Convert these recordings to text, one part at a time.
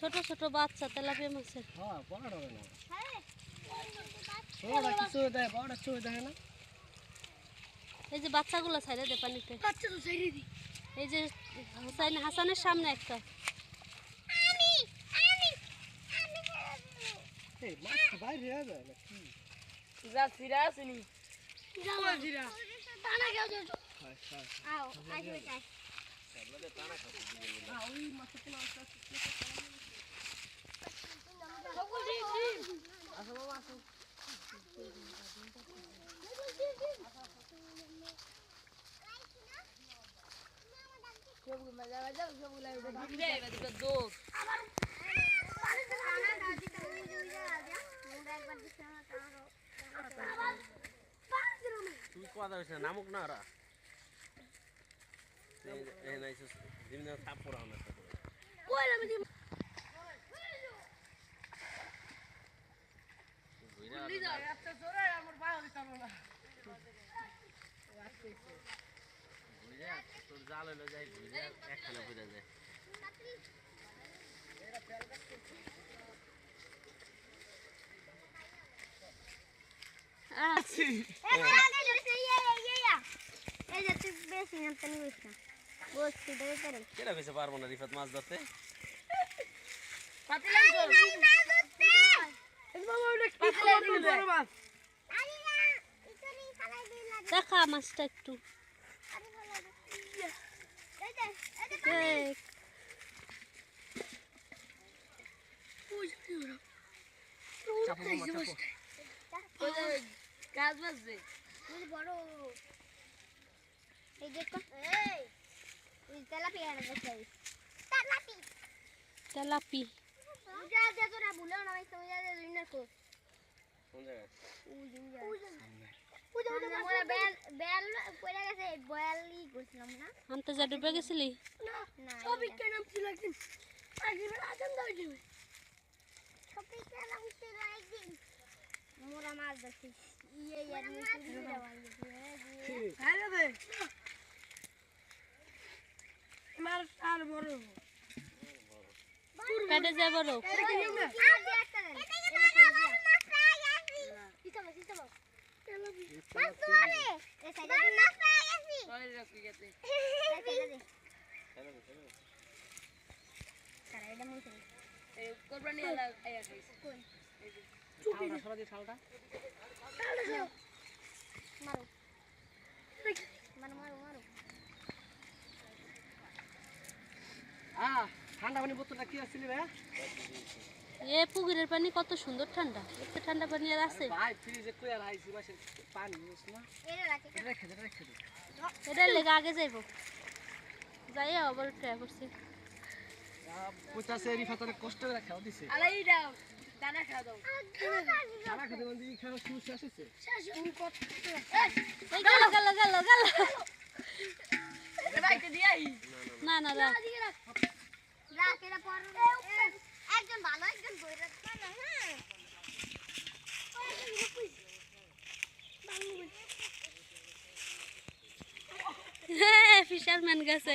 ছোট ছোট বাচ্চা তেলাপিয়া মাছের হ্যাঁ বড় হবে না। বড় কিছু দেয় বড় চুই দেয় না। এই যে বাচ্চাগুলো ছাইড়ে দে পানিতে। এই যে হুসাইন হাসানের সামনে একটা। এই মাছ বাইরে হয়ে যায় না কি যা সিরা আসেনি। হয় হয় আও আসবে তাই দোষ তুই কথা হয়েছে নামুক না ওরা এই নাই দিন থাপ পড়া না তোর জাল হইল যাই ঘুরে একখানে বুঝা যায় এই যে তুই বেশি নামতে নিবিস না বসছি ধরে ধরে কেটা বেশি পারব না রিফাত মাছ ধরতে? দেখা মাছটা একটু। দেখ। কাজ বাজছে বড় এই দেখো এই এই তেলাপিয়া দেখো তেলাপি। তেলাপি পূজা দে তোরা ভুলো না ভাই তুমি যা দে দুই না কো কোন জায়গায় পূজা পূজা মোরা বেল বেল পড়ে গেছে বয়ালি করছিলাম না আনতে যা ডুবে গেছিলি মোরা মাছ দেখি ইয়ে ইয়ার মুখে দেওয়া খাইলে দে মার আর বড় পেটে বড় কোরবানি শালটা দি শালটা ঠান্ডা পানি বোতলটা কি আসছিলি ভাই এ পুকুরের পানি কত সুন্দর ঠান্ডা। এত ঠান্ডা পানি আর আছে। ভাই ফ্রিজে কই আর আইছি মাসে পানি বুঝছ না? এটা রেখে দে রেখে দে। এটা লেগে আগে যাইব। যাই আবার ট্রাই করছি। পচাসে রিফাতরে কষ্ট করে খাওয়া দিছে। আলাই দাও দানা খা দাও। সারা খেতে মানে এই খাওয়া শুরু শেষ হয়েছে এই গেল গেল গেল গেল। এ ভাইকে দিয়াই। না না না। একজন ভালো একজন হ্যাঁ। হ্যাঁ ফিশারম্যান গেছে।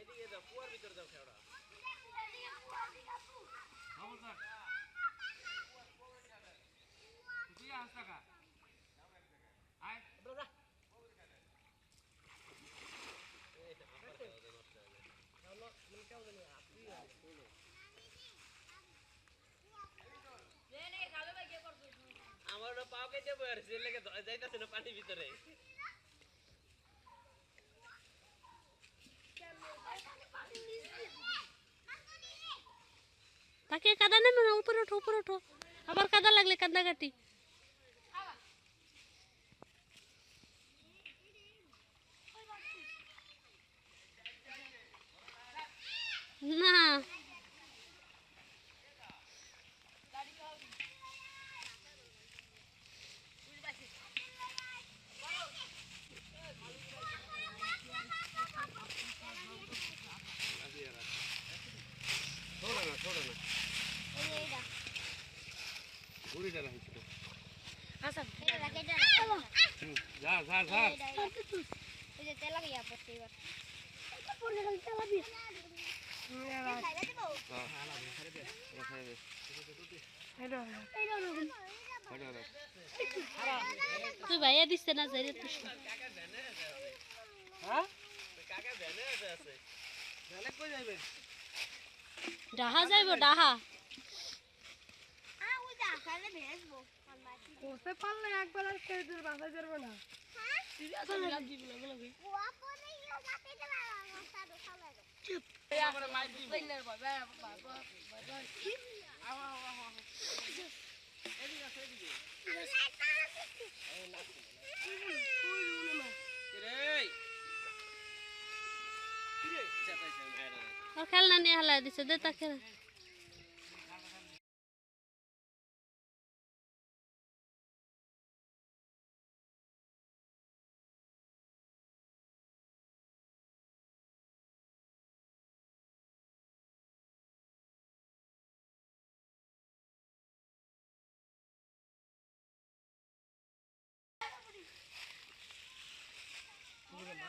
এদিকে যাও কুয়ার ভিতরে যাও খেওড়া আমার ওটা পাও কেটে বই আর সে লেগে যাইতাছে না পানির ভিতরে। তাকে কাদা নেবে না উপরে ওঠো উপরে ওঠো। আবার কাদা লাগলে কাদা কাটি না ঘুরিটা রাখিস হাসান এটা রাখ এটা রাখ যা যা যা এই যে তেলা গিয়া পড়ছে এবার এটা পড়লে গেল তেলা দিয়ে খাইলা দিব রাখাই দে এইটা হটা তুই ভাইয়া দিচ্ছে না যাই তুই হ্যাঁ? ডাহা যাইব ডাহা। করতে পারলে একবার আর খেয়ে বাসা যাবে না। ইয়া খেলনা নিয়ে হেলাই দিছে দে তাকে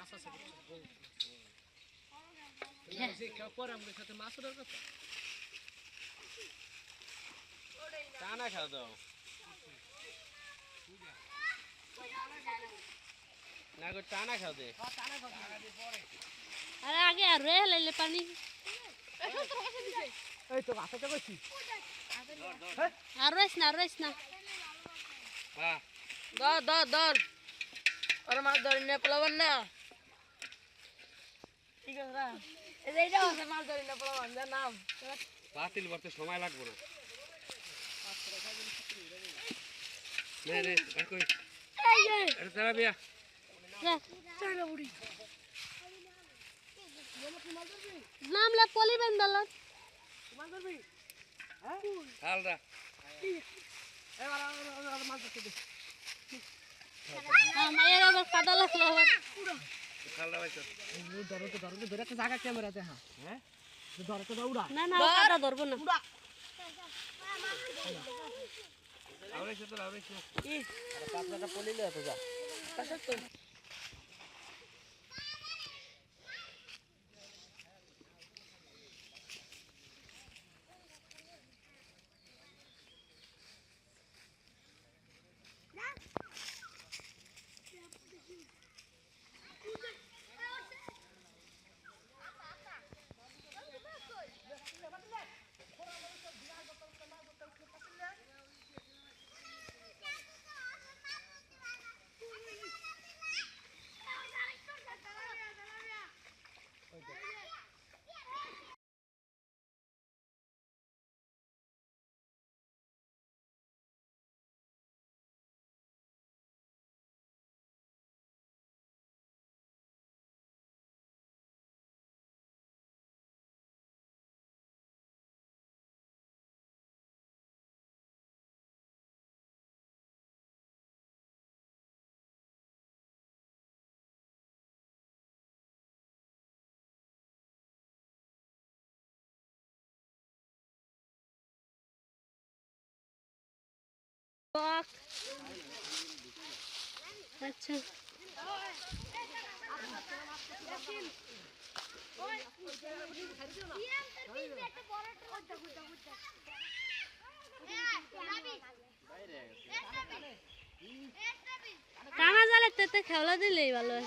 মাছ আছে যে কেউ পরে আমাদের সাথে মাছ দরকার তো টানা খাও দাও না গো টানা খাও দে আরে আগে আর রে হেলাইলে পানি এই তো মাছটা কইছি আর রইস না আর রইস না হ্যাঁ ধর ধর ধর ওরা মাছ ধরে নিয়ে পলাবেন না ঠিক আছে না এইটা মাছ ধরে নাম। বাতিল করতে সময় লাগবে না। নে নে আর কই? তারা বিয়া। দেখ নামলে পলি বেন্দাল হালরা মাছ ধরতে দে। মায়ের আবার কাদা লাগল ধরো তো ধরো তো ধরে একটা জায়গা ক্যামেরাতে হ্যাঁ হ্যাঁ ধরো তো উড়া আচ্ছা। টানা জালে তেতে খেলা দিলেই ভালো হয়।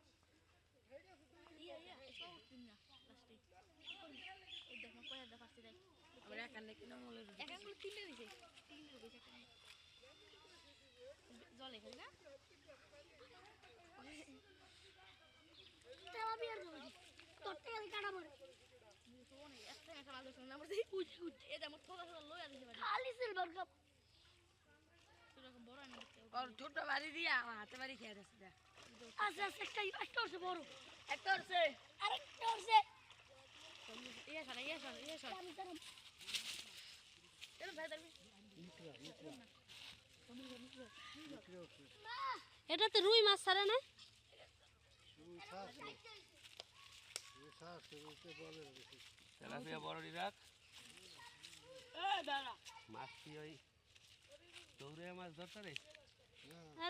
আমার মলে তিনটে দিছে তিনটে দিছে। জল না তেলা বিয়ার কাটা একটা একটা মাছ না? আমার উঠে উঠে এটা আমার থোকা থোকা লইয়া দিছে খালি সিলভার কাপ দেখতে ওর ছোট বাড়ি দিয়া আমার হাতে বাড়ি খেয়ে দেখ। একটা একটা বড়। একটা আরেকটা ইয়ে সরা ইয়ে সরা ইয়ে সরা না এটাতে রুই মাছ ছাড়ে না?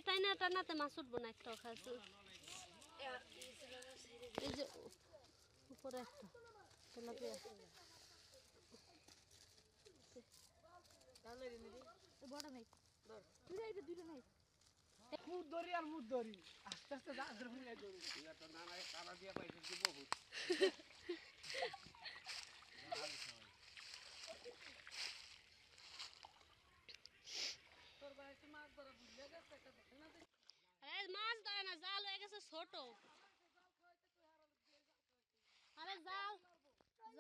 তাই না টানাতে মাছ উঠবো না একটা খাচ্ছে এই যে উপরে একটা। বড় এটা দুটো মুখ ধরি আর মুখ ধরি আস্তে আস্তে যা ধরে ধরি এগুলা তো নানা কানা দিয়া পাইছে কি বহুত। আরে মাছ ধরে না জাল হয়ে গেছে ছোট। আরে জাল।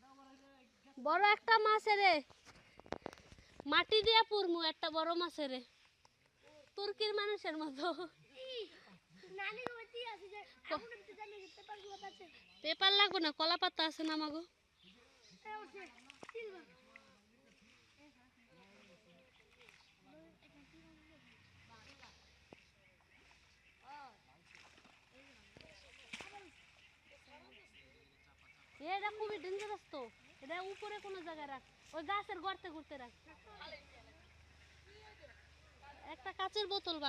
না ভালো করে বড় একটা মাছ রে। মাটি দিয়া পুরমু একটা বড় মাছের রে। তুর্কির মানুষের মতো। নানি আছে যে পেপার লাগবে না কলা পাতা আছে না মাগো এই হচ্ছে সিলভার এটা খুবই ডেঞ্জারাস তো। এটা উপরে কোনো জায়গায় রাখ। ওই গাছের গর্তে ঘুরতে রাখ। একটা কাচের বোতল